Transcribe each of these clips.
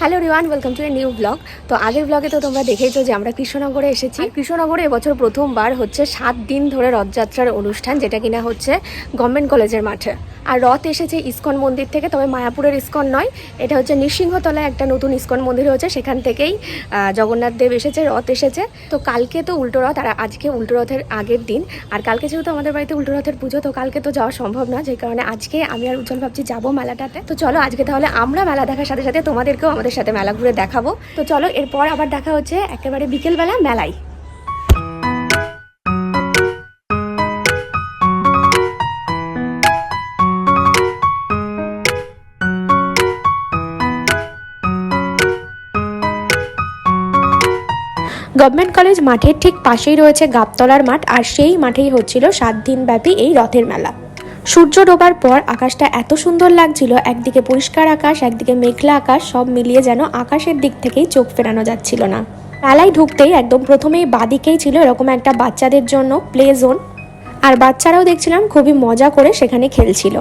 Hello Riwan welcome to a new blog তো আগের ব্লগে তো তোমরা দেখেইছো যে আমরা কৃষ্ণনগরে এসেছি। কৃষ্ণনগরে এবছর প্রথমবার হচ্ছে সাত দিন ধরে রথযাত্রার অনুষ্ঠান যেটা কিনা হচ্ছে গভর্নমেন্ট কলেজের মাঠে। আর রথ এসেছে ইস্কন মন্দির থেকে তবে মায়াপুরের ইস্কন নয় এটা হচ্ছে নৃসিংহতলায় একটা নতুন ইস্কন মন্দির হচ্ছে সেখান থেকেই জগন্নাথ দেব এসেছে রথ এসেছে। তো কালকে তো উল্টো রথ আর আজকে উল্টো রথের আগের দিন। আর কালকে যেহেতু আমাদের বাড়িতে উল্টো রথের পুজো তো কালকে তো যাওয়া সম্ভব না যে কারণে আজকে আমি আর উজ্জ্বল ভাবছি যাব মেলাটাতে। তো চলো আজকে তাহলে আমরা মেলা দেখার সাথে সাথে তোমাদেরকেও আমাদের সাথে মেলা ঘুরে দেখাবো। তো চলো, এরপর আবার দেখা হচ্ছে একেবারে বিকেলবেলা মেলায়। গভর্নমেন্ট কলেজ মাঠের ঠিক পাশেই রয়েছে গাবতলার মাঠ, আর সেই মাঠেই হচ্ছিল সাত দিন ব্যাপী এই রথের মেলা। সূর্য ডোবার পর আকাশটা এত সুন্দর লাগছিল, একদিকে পরিষ্কার আকাশ, একদিকে মেঘলা আকাশ, সব মিলিয়ে যেন আকাশের দিক থেকেই চোখ ফেরানো যাচ্ছিল না। মেলায় ঢুকতেই একদম প্রথমেই বাদিকেই ছিল এরকম একটা বাচ্চাদের জন্য প্লে জোন। আর বাচ্চারাও দেখছিলাম খুবই মজা করে সেখানে খেলছিল।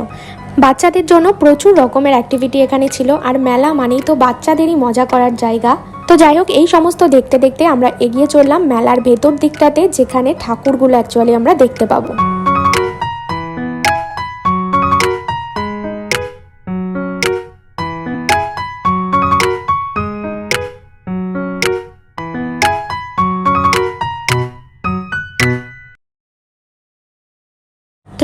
বাচ্চাদের জন্য প্রচুর রকমের অ্যাক্টিভিটি এখানে ছিল, আর মেলা মানেই তো বাচ্চাদেরই মজা করার জায়গা। তো যাই হোক, এই সমস্ত দেখতে দেখতে আমরা এগিয়ে চললাম মেলার ভেতর দিকটাতে, যেখানে ঠাকুরগুলো অ্যাকচুয়ালি আমরা দেখতে পাবো।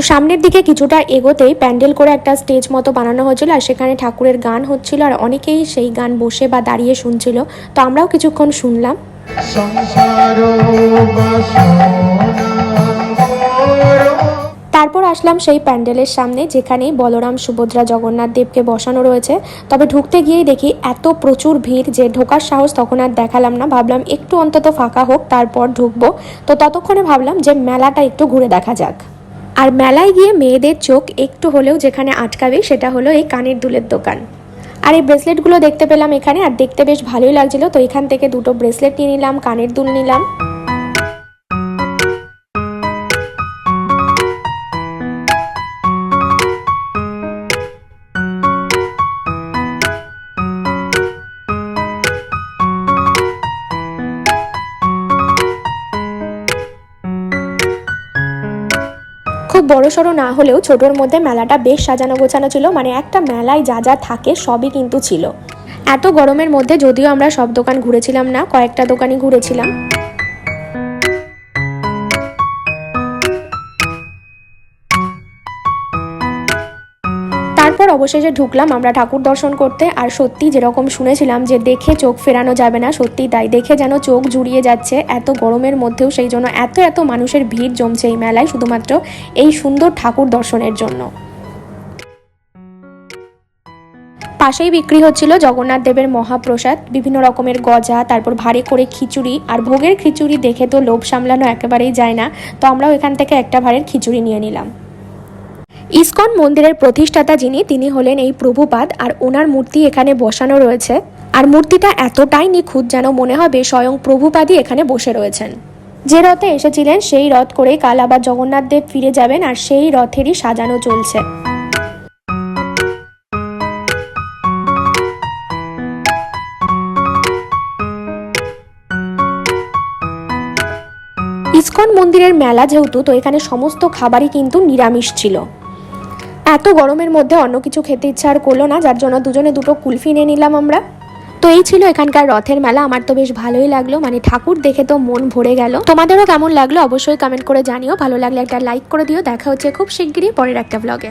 তো সামনের দিকে কিছুটা এগোতেই প্যান্ডেল করে একটা স্টেজ মতো বানানো হয়েছিল আর সেখানে ঠাকুরের গান হচ্ছিল আর অনেকেই সেই গান বসে বা দাঁড়িয়ে শুনছিল। তো আমরাও কিছুক্ষণ শুনলাম। তারপর আসলাম সেই প্যান্ডেলের সামনে যেখানে বলরাম সুভদ্রা জগন্নাথ দেবকে বসানো রয়েছে। তবে ঢুকতে গিয়েই দেখি এত প্রচুর ভিড় যে ঢোকার সাহস তখন আর দেখালাম না। ভাবলাম একটু অন্তত ফাঁকা হোক, তারপর ঢুকবো। তো ততক্ষণে ভাবলাম যে মেলাটা একটু ঘুরে দেখা যাক। আর মেলায় গিয়ে মেয়েদের চোখ একটু হলেও যেখানে আটকাবে সেটা হলো এই কানের দুলের দোকান। আর এই ব্রেসলেটগুলো দেখতে পেলাম এখানে, আর দেখতে বেশ ভালোই লাগছিল। তো এখান থেকে দুটো ব্রেসলেট নিয়ে নিলাম, কানের দুল নিলাম। খুব বড় সড়ো না হলেও ছোটোর মধ্যে মেলাটা বেশ সাজানো গোছানো ছিল মানে একটা মেলায় যা যা থাকে সবই কিন্তু ছিল। এত গরমের মধ্যে যদিও আমরা সব দোকান ঘুরেছিলাম না, কয়েকটা দোকানই ঘুরেছিলাম। অবশেষে ঢুকলাম আমরা ঠাকুর দর্শন করতে। আর সত্যি যেরকম শুনেছিলাম যে দেখে চোখ ফেরানো যাবে না, সত্যি তাই। দেখে যেন চোখ জুড়িয়ে যাচ্ছে এত গরমের মধ্যেও, সেই জন্য এত এত মানুষের ভিড় জমছে এই মেলায়, শুধুমাত্র এই সুন্দর ঠাকুর দর্শনের জন্য। পাশেই বিক্রি হচ্ছিল জগন্নাথ দেবের মহাপ্রসাদ, বিভিন্ন রকমের গজা, তারপর ভারী করে খিচুড়ি। আর ভোগের খিচুড়ি দেখে তো লোভ সামলানো একেবারেই যায় না। তো আমরাও এখান থেকে একটা ভারের খিচুড়ি নিয়ে নিলাম। ইসকন মন্দিরের প্রতিষ্ঠাতা যিনি, তিনি হলেন এই প্রভুপাদ, আর ওনার মূর্তি এখানে বসানো রয়েছে। আর মূর্তিটা এতটাই নিখুঁত যেন মনে হবে স্বয়ং প্রভুপাদই এখানে বসে রয়েছেন। যে রথে এসেছিলেন, সেই রথ করেই কাল আবার জগন্নাথ দেব ফিরে যাবেন, আর সেই রথেরই সাজানো চলছে। ইসকন মন্দিরের মেলা যেহেতু, তো এখানে সমস্ত খাবারই কিন্তু নিরামিষ ছিল। এত গরমের মধ্যে অন্য কিছু খেতে ইচ্ছা আর করল না, যার জন্য দুজনে দুটো কুলফি নিয়ে নিলাম আমরা। তো এই ছিল এখানকার রথের মেলা, আমার তো বেশ ভালোই লাগল। মানে ঠাকুর দেখে তো মন ভরে গেল। তোমাদেরও কেমন লাগল অবশ্যই কমেন্ট করে জানিও। ভালো লাগলে একটা লাইক করে দিও। দেখা হচ্ছে খুব শিগগিরই পরের একটা ব্লগে